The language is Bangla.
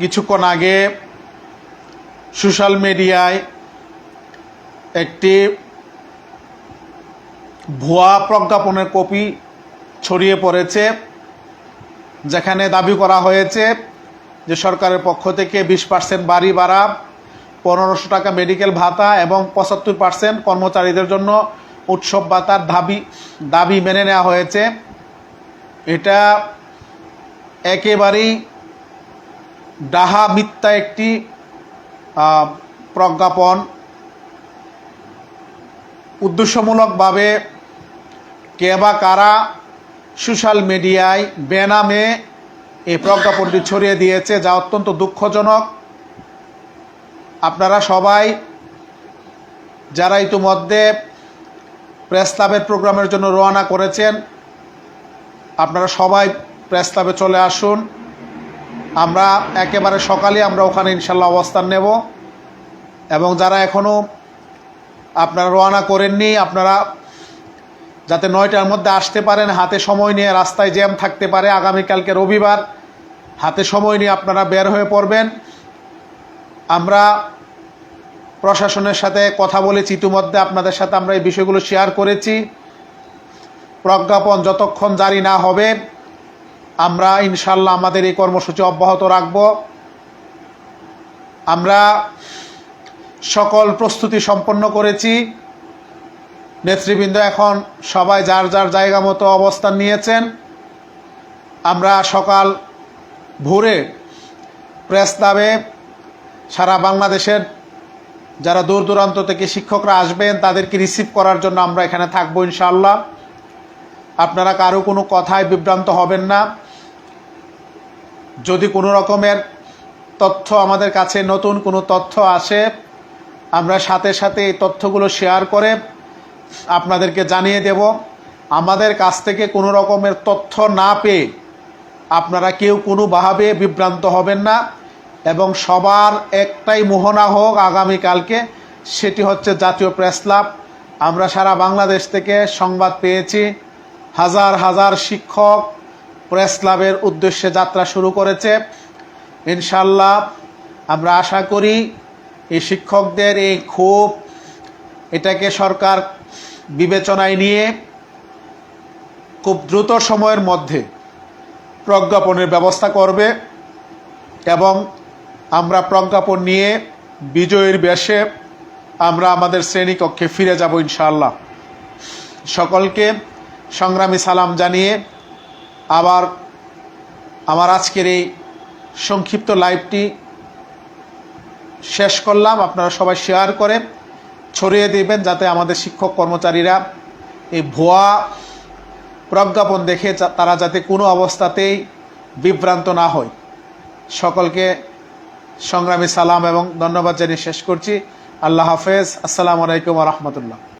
কিছুক্ষণ আগে সোশ্যাল মিডিয়ায় একটি ভুয়া প্রজ্ঞাপনের কপি ছড়িয়ে পড়েছে, যেখানে দাবি করা হয়েছে যে সরকারের পক্ষ থেকে বিশ পার্সেন্ট বাড়ি ভাড়া, পনেরোশো টাকা মেডিকেল ভাতা এবং পঁচাত্তর পার্সেন্ট কর্মচারীদের জন্য উৎসব ভাতার দাবি দাবি মেনে নেওয়া হয়েছে। এটা একেবারেই ডাহা মিথ্যা একটি প্রজ্ঞাপন উদ্দেশ্যমূলকভাবে কে কারা সোশ্যাল মিডিয়ায় বেনামে এই প্রজ্ঞাপনটি ছড়িয়ে দিয়েছে যা অত্যন্ত দুঃখজনক। আপনারা সবাই যারা ইতিমধ্যে প্রেস প্রোগ্রামের জন্য রওনা করেছেন, আপনারা সবাই প্রেস ক্লাবে চলে আসুন। আমরা একেবারে সকালে আমরা ওখানে ইনশাল্লাহ অবস্থান নেব। এবং যারা এখনও আপনারা রওনা করেননি, আপনারা যাতে নয়টার মধ্যে আসতে পারেন, হাতে সময় নিয়ে রাস্তায় জ্যাম থাকতে পারে, আগামীকালকে রবিবার হাতে সময় নিয়ে আপনারা বের হয়ে পড়বেন। আমরা প্রশাসনের সাথে কথা বলেছি, ইতিমধ্যে আপনাদের সাথে আমরা এই বিষয়গুলো শেয়ার করেছি। প্রজ্ঞাপন যতক্ষণ জারি না হবে আমরা ইনশাল্লাহ আমাদের এই কর্মসূচি অব্যাহত রাখব। আমরা সকল প্রস্তুতি সম্পন্ন করেছি। নেতৃবৃন্দ এখন সবাই যার যার জায়গা মতো অবস্থান নিয়েছেন। আমরা সকাল ভোরে প্রেস ক্লাবে সারা বাংলাদেশের যারা দূর দূরান্ত থেকে শিক্ষকরা আসবেন, তাদেরকে রিসিভ করার জন্য আমরা এখানে থাকব ইনশাল্লাহ আপনারা কারও কোনো কথায় বিভ্রান্ত হবেন না। যদি কোনো রকমের তথ্য আমাদের কাছে নতুন কোনো তথ্য আসে, আমরা সাথে সাথে এই তথ্যগুলো শেয়ার করে আপনাদেরকে জানিয়ে দেব। আমাদের কাছ থেকে কোনো রকমের তথ্য না পেয়ে আপনারা কেউ কোনোভাবে বিভ্রান্ত হবেন না এবং সবার একটাই মোহনা হোক আগামীকালকে, সেটি হচ্ছে জাতীয় প্রেস ক্লাব। আমরা সারা বাংলাদেশ থেকে সংবাদ পেয়েছি। হাজার হাজার শিক্ষক প্রেস ক্লাবের উদ্দেশ্যে যাত্রা শুরু করেছে। ইনশাল্লাহ আমরা আশা করি এই শিক্ষকদের এই ক্ষোভ, এটাকে সরকার বিবেচনায় নিয়ে খুব দ্রুত সময়ের মধ্যে প্রজ্ঞাপনের ব্যবস্থা করবে এবং আমরা প্রজ্ঞাপন নিয়ে বিজয়ের বেশে আমরা আমাদের শ্রেণীকক্ষে ফিরে যাব ইনশাআল্লাহ। সকলকে সংগ্রামী সালাম জানিয়ে আবার আমার আজকের এই সংক্ষিপ্ত লাইভটি শেষ করলাম। আপনারা সবাই শেয়ার করেন, ছড়িয়ে দিবেন যাতে আমাদের শিক্ষক কর্মচারীরা এই ভুয়া প্রজ্ঞাপন দেখে তারা যাতে কোনো অবস্থাতেই বিভ্রান্ত না হয়। সকলকে সংগ্রামী সালাম এবং ধন্যবাদ জানিয়ে শেষ করছি। আল্লাহ হাফেজ। আসসালামু আলাইকুম রহমতুল্লাহ।